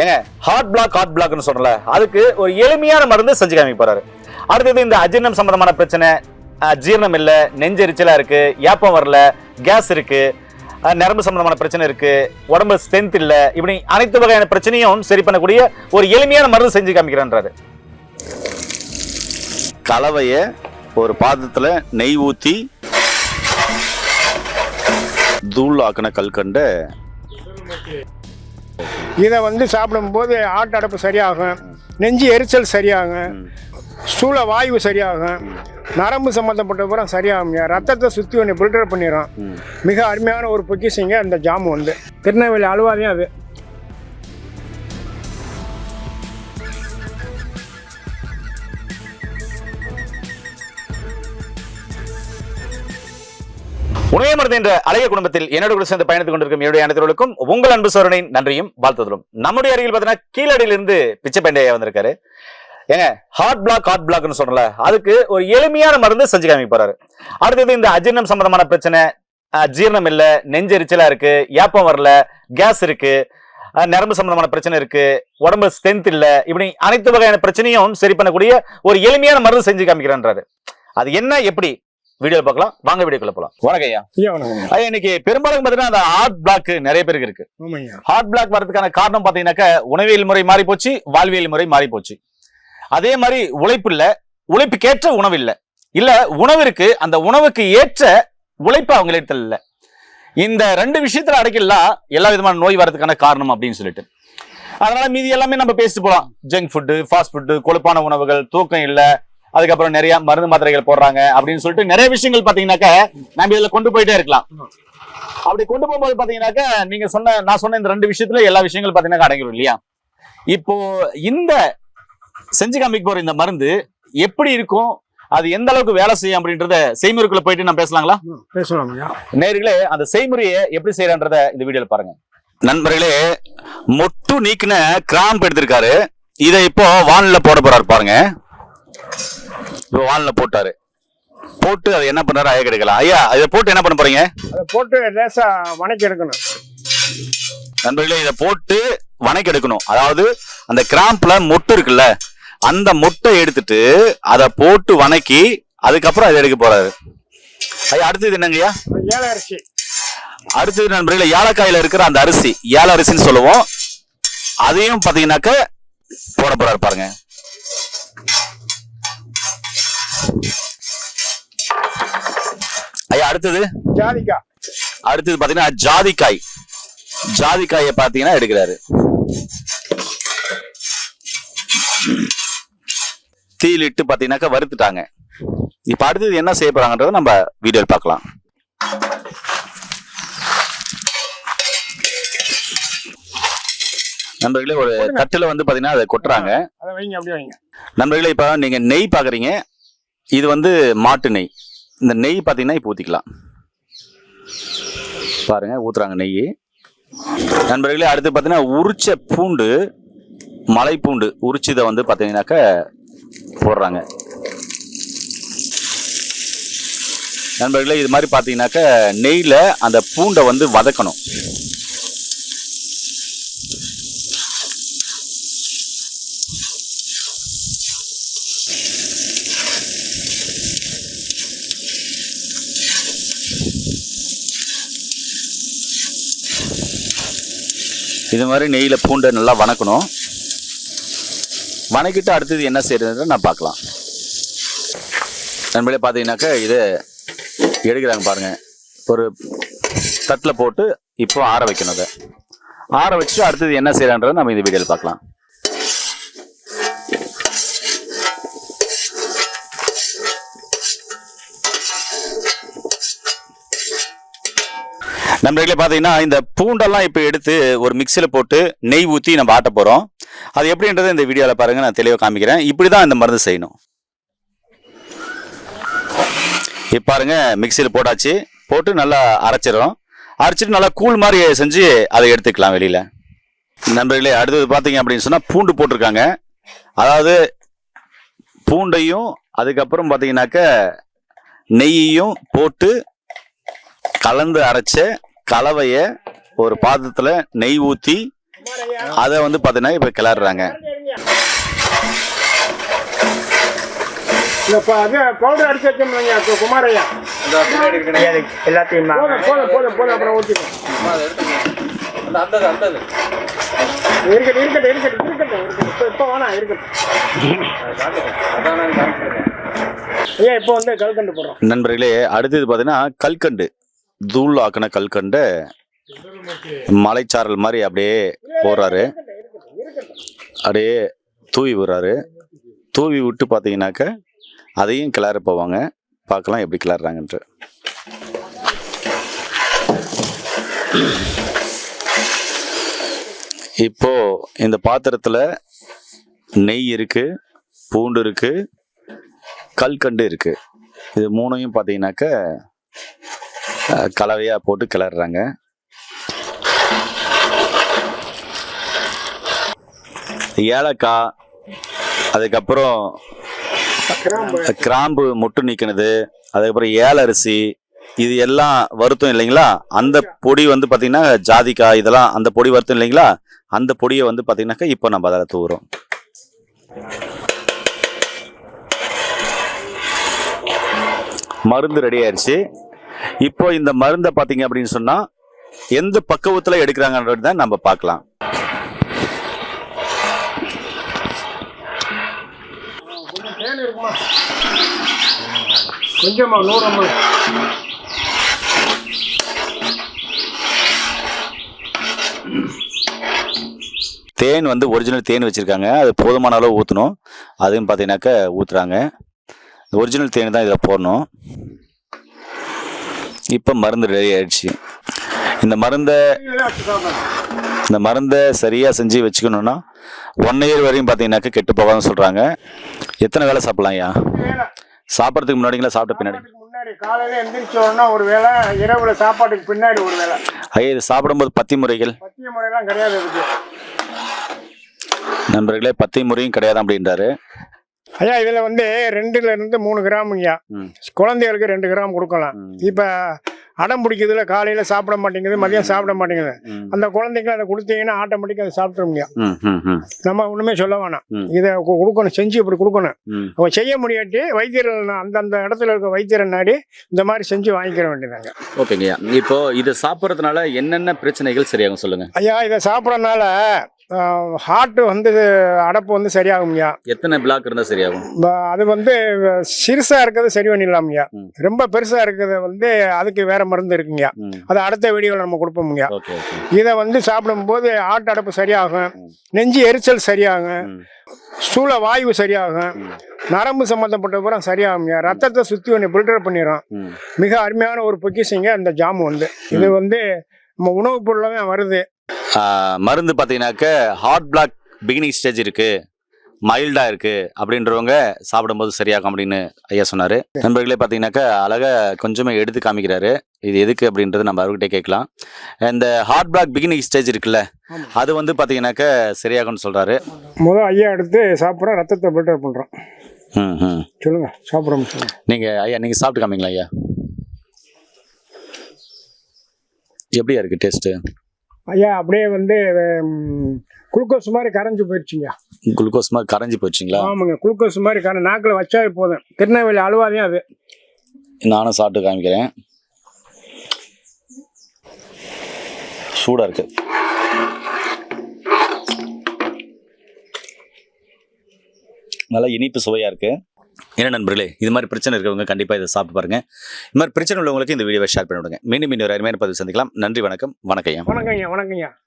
ஏங்க heart block heart பிளாக்னு சொல்றல அதுக்கு ஒரு எளிமையான மருந்து செஞ்சு காமிக்க போறாரு. அடுத்தது இந்த அஜீர்ணம் சம்பந்தமான பிரச்சனை ஜீரணம் இல்லை நெஞ்செரிச்சலாக இருக்கு ஏப்பம் வரல கேஸ் இருக்கு நரம்பு சம்பந்தமான பிரச்சனை இருக்கு உடம்பு ஸ்ட்ரென்த் இல்லை இப்படி அனைத்து வகையான பிரச்சனையும் சரி பண்ணக்கூடிய ஒரு எளிமையான மருந்து செஞ்சு காமிக்கிறேன்றாரு. கலவைய ஒரு பாத்திரத்துல நெய் ஊத்தி தூள் ஆக்கின கல்கண்ட இதை வந்து சாப்பிடும்போது ஆட்டு அடப்பு சரியாகும் நெஞ்சு எரிச்சல் சரியாகும் ஸ்தூல வாயு சரியாகும் நரம்பு சம்மந்தப்பட்ட பூரா சரியாகுங்க ரத்தத்தை சுற்றி ஒன்று ஃபில்டர் பண்ணிடும் மிக அருமையான ஒரு பொக்கிஷங்க அந்த ஜாமு வந்து. திருநெல்வேலி அலுவாதையும் அது. உணவே மருந்து என்ற அழகிய குடும்பத்தில் என்னோட கூட சேர்ந்து பயணித்துக் கொண்டிருக்கும் என்னுடைய அனைத்தவர்களுக்கும் உங்கள் அன்பு சோரனின் நன்றியும் வாழ்த்துதலும். நம்முடைய அருகில் பார்த்தீங்கன்னா கீழடியிலிருந்து பிச்சைப்பேண்டையா வந்திருக்காரு. ஏங்க ஹார்ட் பிளாக் ஹார்ட் பிளாக்னு சொல்றல அதுக்கு ஒரு எளிமையான மருந்து செஞ்சு காமிக்க போறாரு. அடுத்தது இந்த அஜீர்ணம் சம்பந்தமான பிரச்சனை ஜீரணம் இல்லை நெஞ்செரிச்சலா இருக்கு ஏப்பம் வரல கேஸ் இருக்கு நரம்பு சம்பந்தமான பிரச்சனை இருக்கு உடம்பு ஸ்ட்ரென்த் இல்ல இப்படி அனைத்து வகையான பிரச்சனையும் சரி பண்ணக்கூடிய ஒரு எளிமையான மருந்து செஞ்சு காமிக்கிறேன்றாரு. அது என்ன எப்படி? வீடியோ பார்க்கலாம். வாங்க வீடியோக்குள்ள போலாம். வணக்கம் ஐயா. இன்னைக்கு பெரும்பாலும் பாத்தீங்கன்னா அந்த ஹார்ட் பிளாக் நிறைய பேருக்கு இருக்கு. ஹார்ட் பிளாக் வரதுக்கான காரணம் பாத்தீங்கன்னாக்க உணவியல் முறை மாறி போச்சு வாழ்வியல் முறை மாறி போச்சு அதே மாதிரி உழைப்பு இல்ல உழைப்புக்கேற்ற உணவு இல்ல. இல்ல உணவிற்கு அந்த உணவுக்கு ஏற்ற உழைப்பு அவங்க இடத்துல இல்ல. இந்த ரெண்டு விஷயத்துல அடைக்கலாம் எல்லா விதமான நோய் வரதுக்கான காரணம் அப்படின்னு சொல்லிட்டு. அதனால மீதி எல்லாமே நம்ம பேசிட்டு போலாம். ஜங்க் ஃபுட்டு ஃபாஸ்ட் ஃபுட்டு கொழுப்பான உணவுகள் தூக்கம் இல்ல அதுக்கப்புறம் நிறைய மருந்து மாத்திரைகள் போடுறாங்க அப்படின்னு சொல்லிட்டு நிறைய விஷயங்கள் பாத்தீங்கன்னாக்க நம்ம இதுல கொண்டு போயிட்டே இருக்கலாம். அப்படி கொண்டு போகும்போது பாத்தீங்கன்னாக்க நீங்க சொன்ன நான் சொன்ன இந்த ரெண்டு விஷயத்துல எல்லா விஷயங்களும் பாத்தீங்கன்னா அடங்கிடும் இல்லையா? இப்போ இந்த செஞ்சு காமிக்க போற இந்த மருந்து எப்படி இருக்கும்? அது எந்த அளவுக்கு வேலை செய்யும் அப்படின்றத செய்முறைக்குள்ள போயிட்டு நான் பேசலாங்களா? பேசலாம் ஐயா. நேர்களே அந்த செய்முறையை எப்படி செய்யறன்றத இந்த வீடியோல பாருங்க. நண்பர்களே மொட்டு நீக்கின கிராம்ப் எடுத்திருக்காரு. இதை இப்போ வானில போட போறாரு பாருங்க. வானில போட்டாரு. போட்டு அதை என்ன பண்றாரு? ஐயா கிடைக்கலாம் ஐயா இதை போட்டு என்ன பண்ண போறீங்க? அதை போட்டு லேசாக வணக்கி எடுக்கணும். நண்பர்களே இதை போட்டு வணக்கி எடுக்கணும். அதாவது அந்த கிராம்ப்ல மொட்டு இருக்குல்ல அந்த மொட்டை எடுத்துட்டு அதை போட்டு வணக்கி அதுக்கப்புறம் அதை எடுக்க போறாரு. ஐயா அடுத்தது என்னங்கய்யா ஏழை அரிசி. அடுத்தது நண்பர்களே ஏலக்காயில இருக்கிற அந்த அரிசி ஏல அரிசின்னு சொல்லுவோம். அதையும் பாத்தீங்கன்னாக்க போட போறாரு பாருங்க. ஐயா அடுத்தது? ஜாதிக்காய் அடுத்தது பாத்தீங்கன்னா ஜாதிக்காய். ஜாதிக்காயை பாத்தீங்கன்னா எடுக்கிறாரு. தீயிலிட்டு பாத்தீங்கன்னாக்கா வறுத்துட்டாங்க. இப்ப அடுத்தது என்ன செய்ய போறாங்கன்றத நம்ம வீடியோ பார்க்கலாம். நண்பர்களே ஒரு தட்டுல வந்து பாத்தீங்கன்னா அதை கொட்டுறாங்க. நண்பர்களே இப்ப நீங்க நெய் பாக்குறீங்க. இது வந்து மாட்டு நெய். இந்த நெய் பார்த்தீங்கன்னா இப்போ ஊற்றிக்கலாம் பாருங்க ஊத்துறாங்க நெய். நண்பர்களே அடுத்து பார்த்தீங்கன்னா உரிச்ச பூண்டு மலைப்பூண்டு உரிச்சதை வந்து பார்த்தீங்கன்னாக்க போடுறாங்க. நண்பர்களே இது மாதிரி பார்த்தீங்கன்னாக்க நெய்யில் அந்த பூண்டை வந்து வதக்கணும். இது மாதிரி நெய்யில் பூண்டை நல்லா வணக்கணும். வணக்கிட்டு அடுத்தது என்ன செய்யறதுன்னு நான் பார்க்கலாம். நண்பர்களே பார்த்தீங்கன்னாக்கா இது எடுக்கிறாங்க பாருங்கள் ஒரு தட்டில் போட்டு இப்போ ஆற வைக்கணும் அதை. ஆற வச்சுட்டு அடுத்தது என்ன செய்யறான்றதை நம்ம இந்த வீடியோவில் பார்க்கலாம். நண்பர்களே பார்த்தீங்கன்னா இந்த பூண்டெல்லாம் இப்போ எடுத்து ஒரு மிக்சியில் போட்டு நெய் ஊற்றி நம்ம ஆட்ட போகிறோம் அது எப்படின்றத இந்த வீடியோவில் பாருங்க நான் தெளிவாக காமிக்கிறேன். இப்படி தான் இந்த மருந்து செய்யணும். இப்போ பாருங்க மிக்சியில் போட்டாச்சு. போட்டு நல்லா அரைச்சிடும் அரைச்சிட்டு நல்லா கூழ் மாதிரி செஞ்சு அதை எடுத்துக்கலாம் வெளியில். நண்பர்களே அடுத்தது பார்த்தீங்க அப்படின்னு சொன்னால் பூண்டு போட்டிருக்காங்க. அதாவது பூண்டையும் அதுக்கப்புறம் பார்த்தீங்கன்னாக்க நெய்யையும் போட்டு கலந்து அரைச்ச கலவையை ஒரு பாத்திரத்தில் நெய் ஊற்றி அதை வந்து பார்த்தீங்கன்னா இப்போ கிளறுறாங்க. இந்த ப- அது பவுடர் அடிச்சு வச்சோம்லைங்க கு- குமாரையா எல்லாத்தையும் இருக்கட்டும் இருக்கட்டும் இருக்கட்டும் இருக்கட்டும் இருக்கட்டும். இப்போ இப்போ வேணாம் இருக்கட்டும். ஐயா இப்போ வந்து கல்கண்டு போடுறோம். நண்பர்களே அடுத்தது பார்த்தீங்கன்னா கல்கண்டு. தூள் ஆக்கின கல்கண்டு மலைச்சாரல் மாதிரி அப்படியே போடுறாரு. அப்படியே தூவி விடுறாரு. தூவி விட்டு பார்த்தீங்கன்னாக்க அதையும் கிளற போவாங்க. பார்க்கலாம் எப்படி கிளறாங்கன்ட்டு இப்போ இந்த பாத்திரத்தில் நெய் இருக்கு பூண்டு இருக்கு கல்கண்டு இருக்கு. இது மூணையும் பார்த்தீங்கன்னாக்க கலவையாக கலவையா போட்டு கிளறாங்க ஏலக்காய் அதுக்கப்புறம் கிராம்பு முட்டு மொட்டு நீக்கினது அதுக்கப்புறம் ஏலரிசி இது எல்லாம் வருத்தம் இல்லைங்களா? அந்த பொடி வந்து பார்த்தீங்கன்னா ஜாதிக்காய் இதெல்லாம் அந்த பொடி வருத்தம் இல்லைங்களா? அந்த பொடியை வந்து பார்த்தீங்கன்னாக்கா இப்போ நம்ம அதில் தூவுறோம். மருந்து ரெடி ஆயிடுச்சு இப்போ இந்த மருந்தை பார்த்தீங்க அப்படின்னு சொன்னா எந்த பக்குவத்தில் எடுக்கிறாங்கன்றது தான் நம்ம பார்க்கலாம். கொஞ்சம் தேன் நூறம்மா வந்து ஒரிஜினல் தேன் வச்சுருக்காங்க. அது போதுமான அளவு ஊற்றணும் அதையும் பார்த்தீங்கன்னாக்கா ஊற்றுறாங்க ஒரிஜினல் தேன் தான் இதில் போடணும். இப்போ மருந்து ரெடி ஆயிடுச்சு. இந்த மருந்தை இந்த மருந்தை சரியாக செஞ்சு வச்சுக்கணுன்னா ஒன் இயர் வரையும் பார்த்தீங்கன்னாக்கா கெட்டு போகாதுன்னு சொல்கிறாங்க எத்தனை வேலை சாப்பிட்லாம் ஐயா? சாப்பிட்றதுக்கு முன்னாடிங்களா சாப்பிட்ட பின்னாடி? காலையில எந்திரிச்ச உடனே ஒரு வேளை இரவுல சாப்பாட்டுக்கு பின்னாடி ஒரு வேளை ஐயா இது சாப்பிடும்போது பத்தி முறைகள். பத்திய முறையெல்லாம் கிடையாது நண்பர்களே பத்தி முறையும் கிடையாது அப்படின்றாரு. ஐயா இதுல வந்து ரெண்டுல இருந்து மூணு கிராமுங்கய்யா ம். குழந்தைகளுக்கு ரெண்டு கிராம் கொடுக்கலாம். இப்ப அடம் பிடிக்கிறதுல காலையில சாப்பிட மாட்டேங்குது மதியம் சாப்பிட மாட்டேங்குது. அந்த குழந்தைக்கு அதை கொடுத்தீங்கன்னா ஆட்டோமேட்டிக்காக அதை ம் நம்ம ஒண்ணுமே சொல்ல வேணாம். இதை கொடுக்கணும் செஞ்சு இப்படி கொடுக்கணும். அவன் செய்ய முடியாட்டி வைத்தியர்கள் அந்தந்த இடத்துல இருக்க வைத்தியரை நாடி இந்த மாதிரி செஞ்சு வாங்கிக்கிற வேண்டியதாங்க ஓகேங்கய்யா இப்போ இது சாப்பிட்றதுனால என்னென்ன பிரச்சனைகள் சரியாகும் சொல்லுங்க. ஐயா இதை சாப்பிட்றதுனால ஹார்ட் வந்து அடப்பு வந்து சரியாகும்யா எத்தனை பிளாக் இருந்தா சரியாகும்? அது வந்து சிறுசா இருக்கிறது சரி பண்ணிடலாம்யா ம். ரொம்ப பெருசா இருக்கிறத வந்து அதுக்கு வேற மருந்து இருக்குங்கய்யா அது அடுத்த வீடியோவில் நம்ம கொடுப்போம்யா ஓகே ஓகே. இதை வந்து சாப்பிடும்போது ஆட்டு அடப்பு சரியாகும். நெஞ்சு எரிச்சல் சரியாகும் ஸ்தூல வாயு சரியாகும். நரம்பு சம்மந்தப்பட்ட பூரா சரியாகும்யா ரத்தத்தை சுற்றி ஒன்று ஃபில்டர் பண்ணிடும் மிக அருமையான ஒரு பொக்கிஷங்க அந்த ஜாமு வந்து. இது வந்து நம்ம உணவுப் பொருளாக வருது. மருந்து பார்த்தீங்கன்னாக்க ஹார்ட் பிளாக் பிகினிங் ஸ்டேஜ் இருக்கு மைல்டா இருக்கு அப்படின்றவங்க சாப்பிடும்போது சரியாகும் அப்படின்னு ஐயா சொன்னாரு. நண்பர்களே பார்த்தீங்கன்னாக்கா அழகா கொஞ்சமே எடுத்து காமிக்கிறாரு. இது எதுக்கு அப்படின்றது நம்ம அவர்கிட்ட கேட்கலாம். இந்த ஹார்ட் பிளாக் பிகினிங் ஸ்டேஜ் இருக்குல்ல. அது வந்து பார்த்தீங்கன்னாக்க சரியாகும்னு சொல்றாரு. முதல் ஐயா எடுத்து சாப்பிட்றோம் ரத்தத்தை ஃபில்டர் பண்ணுறோம் ம் ம். சொல்லுங்க சாப்பிட்றோம் சொல்லுங்க. நீங்க ஐயா நீங்க சாப்பிட்டு காமிங்களா ஐயா? எப்படியா இருக்கு டேஸ்ட் ஐயா அப்படியே வந்து குளுக்கோஸ் மாதிரி கரைஞ்சு போயிடுச்சுங்க குளுக்கோஸ் மாதிரி கரைஞ்சி போச்சுங்களா ஆமாங்க குளுக்கோஸ் மாதிரி கரை நாக்கில் வச்சாவே போதும். திருநெல்வேலி அழுவாதையும் அது. நானும் சாப்பிட்டு காமிக்கிறேன். சூடா இருக்கு. நல்லா இனிப்பு சுவையா இருக்கு. என்ன நண்பர்களே இது மாதிரி பிரச்சனை இருக்கிறவங்க கண்டிப்பா இதை சாப்பிட்டு பாருங்க. இது மாதிரி பிரச்சனை உள்ளவங்களுக்கு இந்த வீடியோவை ஷேர் பண்ணி விடுங்க மீண்டும் இன்னொரு அருமையான பதிவு சந்திக்கலாம். நன்றி வணக்கம். வணக்கம் ஐயா. வணக்கம்